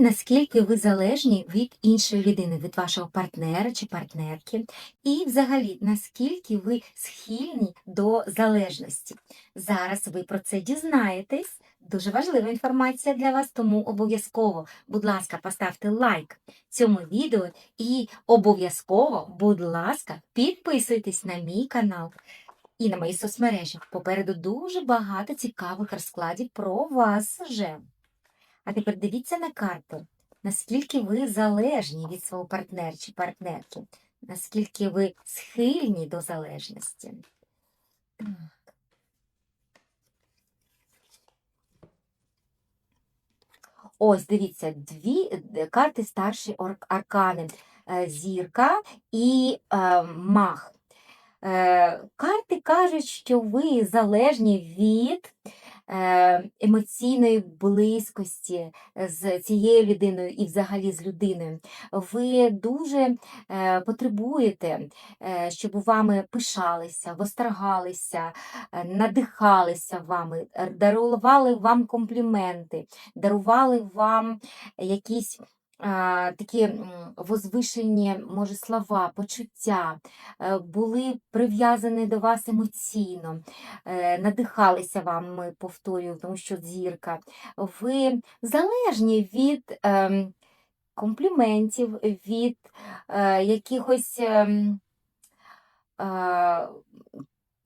наскільки ви залежні від іншої людини, від вашого партнера чи партнерки, і взагалі наскільки ви схильні до залежності. Зараз ви про це дізнаєтесь. Дуже важлива інформація для вас, тому обов'язково, будь ласка, поставте лайк цьому відео і обов'язково, будь ласка, підписуйтесь на мій канал і на мої соцмережі. Попереду дуже багато цікавих розкладів про вас вже. А тепер дивіться на карту, наскільки ви залежні від свого партнера чи партнерки, наскільки ви схильні до залежності. Ось, дивіться, дві е, карти старші аркани. Е, Зірка і е, мах. Е, карти кажуть, що ви залежні від емоційної близькості з цією людиною і взагалі з людиною. Ви дуже е, потребуєте, е, щоб вами пишалися, востергалися, е, надихалися вами, е, дарували вам компліменти, дарували вам якісь такі возвишені, може, слова, почуття, е, були прив'язані до вас емоційно, е, надихалися вами, повторюю, тому що зірка. Ви залежні від ем, компліментів, від е, якихось.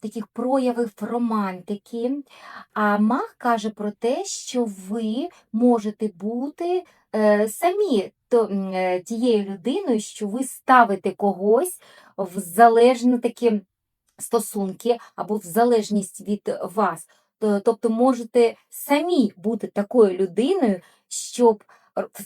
Таких проявів романтики. А маг каже про те, що ви можете бути е, самі то, е, тією людиною, що ви ставите когось в залежні такі стосунки або в залежність від вас. Тобто можете самі бути такою людиною, щоб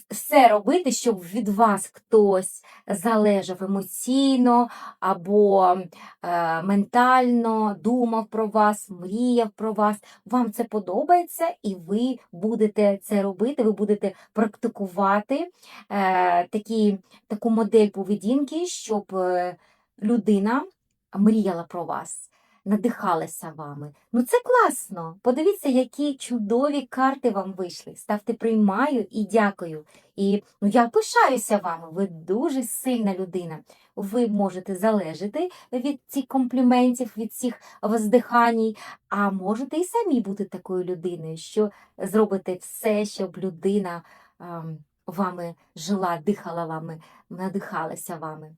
все робити, щоб від вас хтось залежав емоційно або е, ментально, думав про вас, мріяв про вас. Вам це подобається, і ви будете це робити, ви будете практикувати е, такі, таку модель поведінки, щоб е, людина мріяла про вас. Надихалася вами. Ну це класно. Подивіться, які чудові карти вам вийшли. Ставте приймаю і дякую. І ну, я пишаюся вами. Ви дуже сильна людина. Ви можете залежати від цих компліментів, від цих воздихань, а можете і самі бути такою людиною, що зробите все, щоб людина ем, вами жила, дихала вами, надихалася вами.